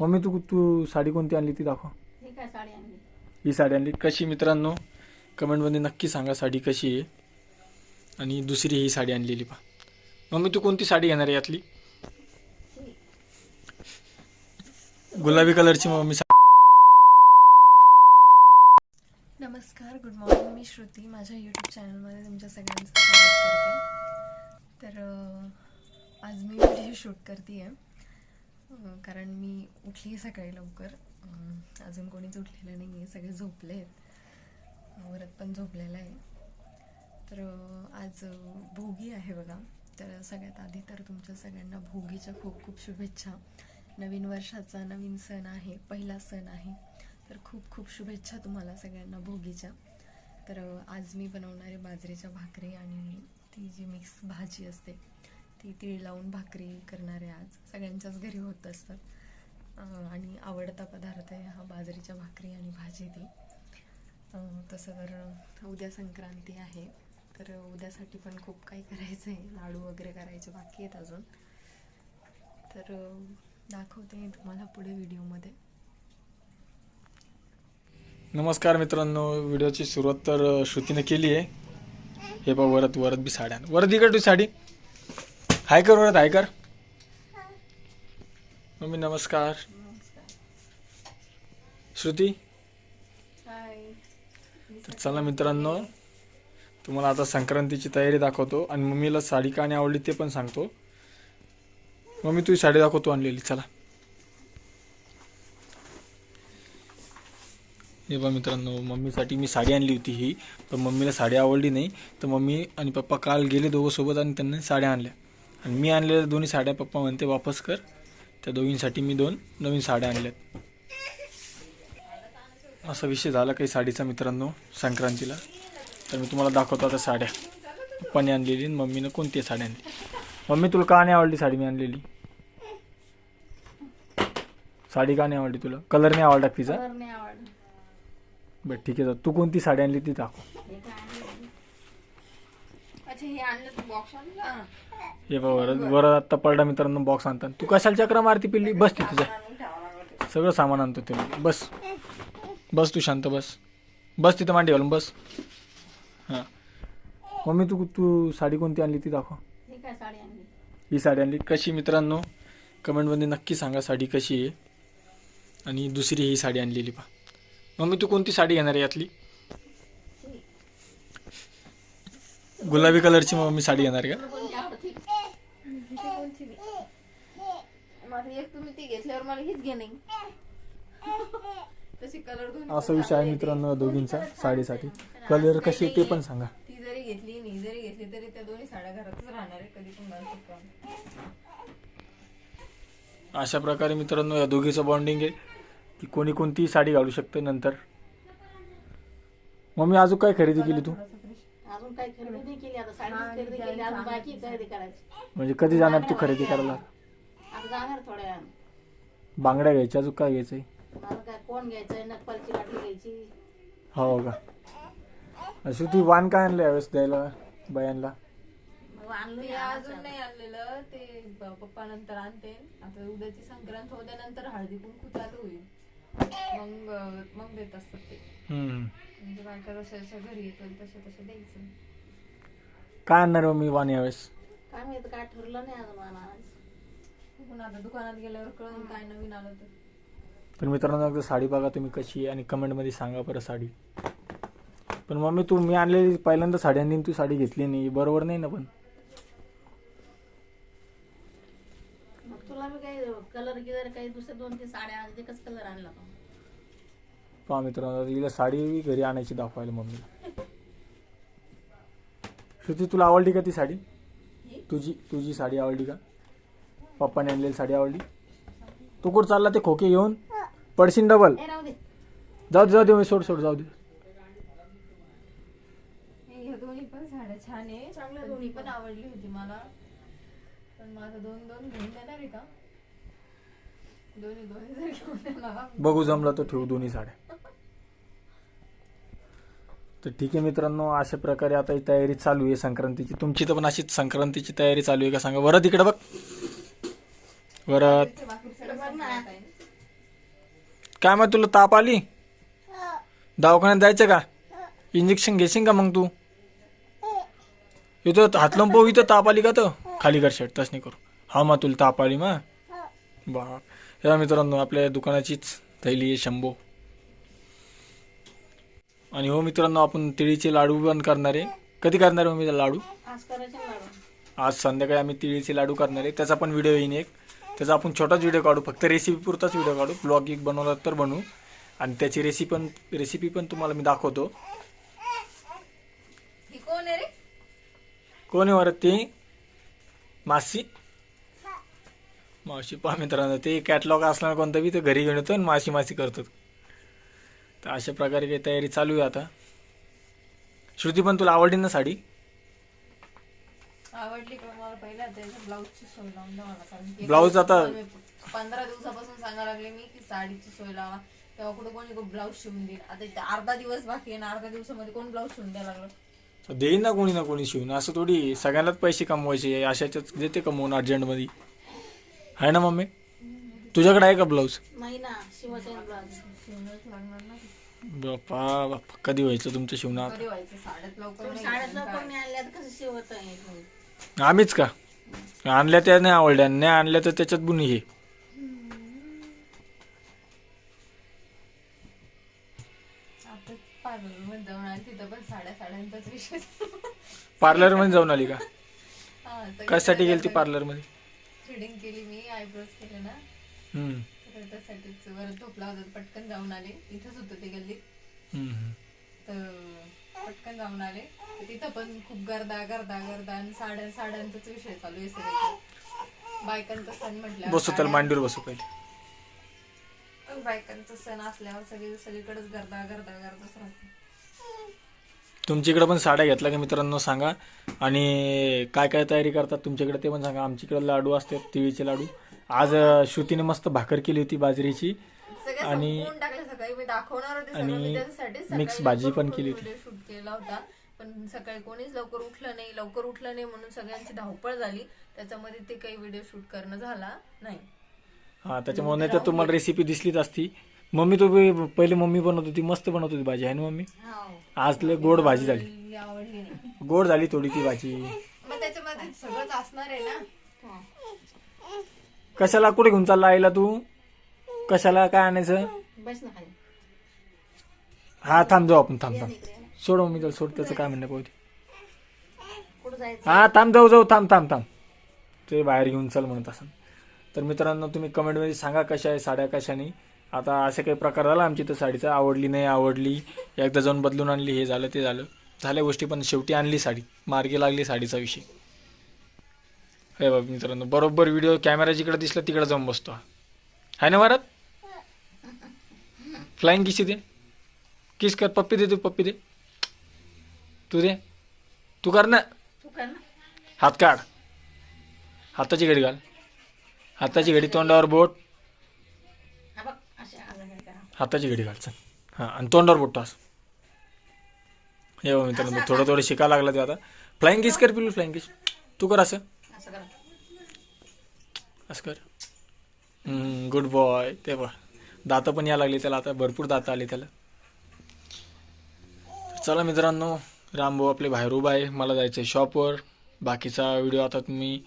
Mummy तू तू साडी कोणती आणली ती दाखव. ही साडी आणली? ही साडी आणली. कशी मित्रांनो? कमेंटमध्ये नक्की सांगा साडी कशी आहे. आणि दुसरी ही साडी आणलेली पा मम्मी तू कोणती साडी घेणार आहे यातली? गुलाबी कलरची मम्मी नमस्कार गुड मॉर्निंग मी श्रुती. माझ्या यूट्यूब चॅनलमध्ये तुमच्या सगळ्यांचं स्वागत करते. तर आज मी व्हिडिओ शूट करते आहे कारण मी उठली आहे सकाळी लवकर. अजून कोणीच उठलेलं नाही आहे सगळे झोपले आहेत वरत पण झोपलेलं आहे. तर आज भोगी आहे बघा. तर सगळ्यात आधी तर तुमच्या सगळ्यांना भोगीच्या खूप खूप शुभेच्छा. नवीन वर्षाचा नवीन सण आहे पहिला सण आहे. तर खूप खूप शुभेच्छा तुम्हाला सगळ्यांना भोगीच्या. तर आज मी बनवणारे बाजरीच्या भाकरी आणि ती जी मिक्स भाजी असते ती तीळ लावून भाकरी करणारे आज सगळ्यांच्याच घरी होत असतात. आणि आवडता पदार्थ आहे हा बाजरीच्या भाकरी आणि भाजी ती. तसं तर उद्या संक्रांती आहे. तर उद्यासाठी पण खूप काही करायचं आहे लाडू वगैरे करायचे बाकी आहेत अजून. तर दाखवते तुम्हाला पुढे व्हिडिओमध्ये. नमस्कार मित्रांनो. व्हिडिओची सुरुवात तर श्रुतीने केली आहे हे बघ वरत वरत बी साड्या. वरत इकडे साडी. हाय कर वरत हाय कर. मम्मी नमस्कार. श्रुती? तर चला मित्रांनो तुम्हाला आता संक्रांतीची तयारी दाखवतो आणि मम्मीला साडी का नाही आवडली ते पण सांगतो. मम्मी तुझी साडी दाखवतो आणलेली चला. हे बघा मित्रांनो मम्मीसाठी मी साडी आणली होती ही पण मम्मीला साडी आवडली नाही. तर मम्मी आणि पप्पा काल गेले दोघं सोबत आणि त्यांनी साड्या आणल्या. आणि मी आणलेल्या दोन्ही साड्या पप्पा म्हणते वापस कर. त्या दोघींसाठी मी दोन नवीन साड्या आणल्यात. असा विषय झाला काही साडीचा मित्रांनो संक्रांतीला. तर मी तुम्हाला दाखवतो आता साड्या. पप्पाने आणलेली आणि मम्मीनं कोणती साडी आणली? मम्मी तुला का नाही आवडली साडी मी आणलेली? साडी का नाही आवडली तुला? कलर नाही आवडला तिचा? बरं ठीक आहे. तू कोणती साडी आणली ती दाखव. हे आणलं बॉक्स आणला हे बघ आत्ता पडला मित्रांनो बॉक्स आणतात तू कशाला चक्र मारती पिल्ली? बस ती लागलं सगळं सामान आणतो ते. मी. बस. बस तू शांत बस. बस तिथं मांडी घालून बस. हां. मम्मी तू तू साडी कोणती आणली ती दाखव. ही काय साडी आणली? ही साडी आणली. कशी मित्रांनो? कमेंटमध्ये नक्की सांगा साडी कशी आहे. आणि दुसरी ही साडी आणलेली पा मम्मी तू कोणती साडी घेणार आहे यातली? गुलाबी कलरची मम्मी साडी घेणार आहे का? कोणती आवडते कोणती बी. माझं एक तुम्ही ती घेतल्यावर मला हीच घे नाही. तशी कलर दोन्ही असा विषय आहे मित्रांनो दोघींचा साडीसाठी. कलर कशी आहे ते पण सांगा. ती जरी घेतली नाही जरी घेतली तरी त्या दोन्ही साड्या घरातच राहणार आहे कधी पण घालू शकतो आम्ही. अशा प्रकारे मित्रांनो या दोघीचं बॉन्डिंग आहे की कोणी कोणती साडी घालू शकते नंतर. मम्मी अजून काय खरेदी केली तू? अजून काही खरेदी नाही केली आता साडी खरेदी केली अजून बाकी आहे खरेदी करायची. म्हणजे कधी जाणार तू खरेदी करायला? आता जाणार थोड्या वेळानं. बांगड्या घ्यायच्या अजून काय घ्यायचंय? काय कोण घ्यायचंय? नकपालची लाठी घ्यायची. हो का? अशी ती वाण काय आणलं यावेळेस द्यायला बायांना? मग आणलं ते या अजून नाही आणलेलं. ते ब- पप्पा नंतर आणते. आता उद्याची संक्रांत होत्यानंतर हळदी कुंकू चालू होईल. मग मग देत असतात ते. हम्म. म्हणजे बायका जशा जशा घरी येतात तसे तसे द्यायचं. काय आणणार आहे मम्मी वाण यावेळेस? काय माहीत काय ठरलं नाही अजून मला. आज. पण आता दुकानात गेल्यावर कळून काय नवीन आलं तर. तर मित्रांनो एकदा साडी बघा तुम्ही कशी आहे आणि कमेंटमध्ये सांगा बरं साडी. पण मम्मी तू मी आणलेली पहिल्यांदा साडी आणली आणि तू साडी घेतली नाही. बरोबर नाही ना पण? तुला मी काही कलर गिलर काही दुसरे दोन तीन साड्या आज एकच कलर आणला तो. पहा मित्रांनो आता हिला साडी घरी आणायची दाखवायला मम्मीला. श्रुती तुला आवडली का ती साडी? तुझी तुझी साडी आवडली का? पप्पाने आणलेली साडी आवडली? तू कुठं चालला ते खोके घेऊन? पडशील डबल ए राहू दे. जाऊ दे जाऊ दे सोड सोड जाऊ दे. हे दोन्ही पण साड्या छान आहे चांगल्या ती पण आवडली होती मला. पण माझं दोन दोन घेऊन देणार आहे का? दोन्ही दोन्ही जर घेऊन देणार. बघू जमलं तर ठेवू दोन्ही साड्या. तर ठीक आहे मित्रांनो अशा प्रकारे आता ही तयारी चालू आहे संक्रांतीची. तुमची तर पण अशीच संक्रांतीची तयारी चालू आहे का सांगा? वरत इकडे बघ. वरत. काय मग तुला ताप आली? दवाखान्यात जायचं का? इंजेक्शन घेशील का मग तू? इथं हात लावून पाहू इथं ताप आली का तर? खाली कर शर्ट तस नाही करू. हा मग तुला ताप आली मा या मित्रांनो आपल्या दुकानाचीच थैली आहे शंभो. आणि हो मित्रांनो आपण तिळीचे लाडू पण करणार आहे. कधी करणार आहे हो मी लाडू? आज संध्याकाळी आम्ही तिळीचे लाडू करणार आहे. त्याचा पण व्हिडिओ येईन एक. त्याचा आपण छोटाच व्हिडिओ काढू फक्त रेसिपी पुरताच व्हिडिओ काढू. ब्लॉग एक बनवला तर बनवू आणि त्याची रेसिपी पण रेसिपी पण तुम्हाला मी दाखवतो ही कोण आहे रे कोण आहे बरं ते मासी? मावशी पहा मित्रांनो ते कॅटलॉग असणार कोणतं बी ते घरी घेऊन येतो आणि मासी मासी करतो तर अशा प्रकारे काही तयारी चालू आहे आता. श्रुती पण तुला आवडली ना साडी? आवडली पण मला पहिला त्याच्या ब्लाऊजची सोय लावून द्या मला कारण की ब्लाऊज आता- पंधरा दिवसापासून सांगायला लागले मी की साडीची सोय लावा. तेव्हा कुठे कोणी ब्लाऊज शिवून देईल. आता अर्धा दिवस बाकी आहे ना अर्धा दिवसामध्ये कोण ब्लाऊज शिवून द्यायला लागलं? देईन ना कोणी ना कोणी शिवून. असं थोडी सगळ्यांनाच पैसे कमवायचे अशाच्याच देते कमवून अर्जंटमध्ये. आहे ना मम्मी? तुझ्याकडे आहे का ब्लाऊज? नाही ना शिवायचं ब्लाऊज. शिवणच लागणार ना बापा बापा कधी व्हायचं? तुमचं काय. आम्हीच का? आणल्या त्या नाही आवडल्या नाही आणल्या तर त्याच्यात बुनी हे. पण साड्या साड्यांचाच विषय पार्लरमध्ये जाऊन आली का? हा, सगळं कशासाठी गेली ती पार्लरमध्ये? थ्रेडिंग केली मी आयब्रोज केले ना. हम्म, तर त्यासाठीच वर झोपला होता पटकन जाऊन आले. इथंच होतं ते गल्लीत हम्म. तर पटकन जाऊन आले. तर तिथं पण खूप गर्दा गर्दा गर्दा आणि साड्या साड्यांचाच विषय चालू आहे सगळीकडे बायकांचा सण म्हटल्यावर बसू त्याला साड्या- मांडीवर बसू पहिले. बायकांचा सण असल्यावर सगळी सगळीकडेच गर्दा गर्दा गर्दाच राहते तुमच्याकडे पण साड्या घेतल्या का मित्रांनो सांगा. आणि काय काय तयारी करतात तुमच्याकडे ते पण सांगा. आमच्याकडे लाडू असतात तिळीचे लाडू. आज श्रुतीने मस्त भाकर केली होती बाजरीची. आणि- आणि सगळं. मी त्याच्यासाठी mix सकाळी भाजी पण केली होती. व्हिडिओ शूट केला होता. पण सकाळी कोणीच लवकर उठलं नाही. लवकर उठलं नाही म्हणून सगळ्यांची धावपळ झाली. त्याच्यामध्ये ते काही व्हिडिओ शूट करणं झाला नाही. हा त्याच्यामुळे नाही तर तुम्हाला रेसिपी दिसलीच असती. मम्मी तो बी- पहिले मम्मी बनवत होती मस्त बनवत होती भाजी आहे ना मम्मी? आज लय गोड भाजी झाली. आवडली आवडली नाही. गोड झाली थोडी ती भाजी. मग त्याच्यामध्ये सगळंच असणार आहे ना? कशाला कुठे घेऊन चालला आईला तू? कशाला काय आणायचं? बस ना खाली. हा थांब जाऊ आपण थांब थांब सोड मम्मी त्याला सोड त्याचं काय म्हणणं पाहू कुठं जायचं? हा थांब जाऊ जाऊ थांब थांब थांब. ते बाहेर घेऊन चल म्हणत असं तर मित्रांनो तुम्ही कमेंटमध्ये सांगा कशा आहे साड्या कशाने आता असे काही प्रकार झाला आमची तर साडीचा. आवडली नाही आवडली. एकदा जाऊन बदलून आणली हे झालं ते झालं. झाल्या गोष्टी पण शेवटी आणली साडी. मार्गी लागली साडीचा विषय. हे बाबा मित्रांनो बरोबर व्हिडिओ कॅमेरा जिकडे दिसला तिकडे जाऊन बसतो. हा. आहे ना भारत? फ्लाईंग किसी दे? किस कर पप्पी दे तू पप्पी दे. तू दे. तू कर ना. हात काढ. हाताची घडी घाल. हाताची घडी तोंडावर बोट. हाताची घडी घाल चल हां आणि तोंडावर बोट टास हे मित्रांनो थोडं थोडं शिकायला लागलं ते आता. फ्लाईंग किस कर पिलू फ्लाईंग किस तू कर असं. असं करा. असं कर. गुड बॉय ते बघ. दातं पण या लागली त्याला आता भरपूर दातं आली त्याला. चला मित्रांनो रामभाऊ आपले बाहेर उभा आहे. मला जायचं आहे शॉपवर बाकीचा व्हिडिओ आता तुम्ही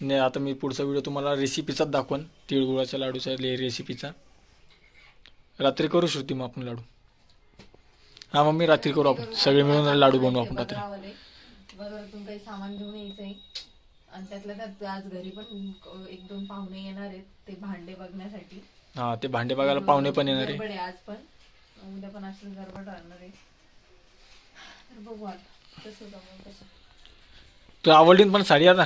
ने आता मी पुढचा व्हिडिओ तुम्हाला रेसिपीचाच दाखवन. तिळगुळाच्या लाडूचा ले रेसिपीचा रात्री करू श्रुती मग आपण लाडू. हां मम्मी रात्री करू आपण. सगळे मिळून लाडू बनवू आपण रात्री. बाजारातून काही सामान घेऊन यायचंय. आणि त्यातल्या त्यात आज घरी पण एक दोन पाहुणे येणार आहेत ते भांडे बघण्यासाठी. हां ते भांडे बघायला पाहुणे पण येणार आहे. आज पण. उद्या पण असेल गडबड राहणार आहे. तर बघू आता जमून कसं. तू आवडली पण साडी आता.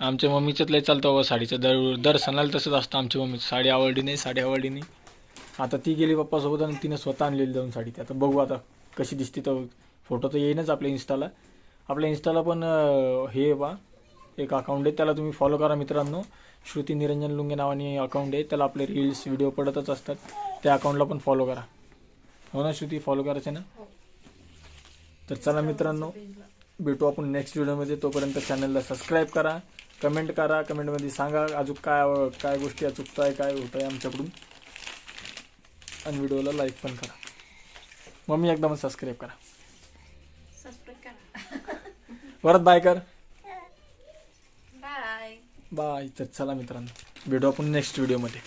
आमच्या मम्मीच्यात लय चालतं बाबा साडीचं. दर दर सणाला तसंच असतं आमच्या मम्मी साडी आवडली नाही साडी आवडली नाही आता ती गेली पप्पासोबत आणि तिने स्वतः आणलेली जाऊन साडी ती. आता बघू आता कशी दिसते तर फोटो तर येईनच आपल्या इन्स्टाला. आपल्या इन्स्टाला पण हे आहे बा एक अकाउंट आहे. त्याला तुम्ही फॉलो करा मित्रांनो. श्रुती निरंजन लुंगे नावाने अकाउंट आहे. त्याला आपले रील्स व्हिडिओ पडतच असतात. त्या अकाउंटला पण फॉलो करा. हो ना श्रुती? फॉलो करायचं ना? तर चला मित्रांनो भेटू आपण नेक्स्ट व्हिडिओमध्ये तोपर्यंत चॅनलला सबस्क्राईब करा. कमेंट करा. कमेंटमध्ये सांगा अजून काय काय गोष्टी चुकताय काय होत आहे आमच्याकडून. आणि व्हिडिओला लाईक पण करा. मम्मी एकदम सबस्क्राईब करा. परत बाय कर. बाय बाय तर चला मित्रांनो. भेटू आपण नेक्स्ट व्हिडिओमध्ये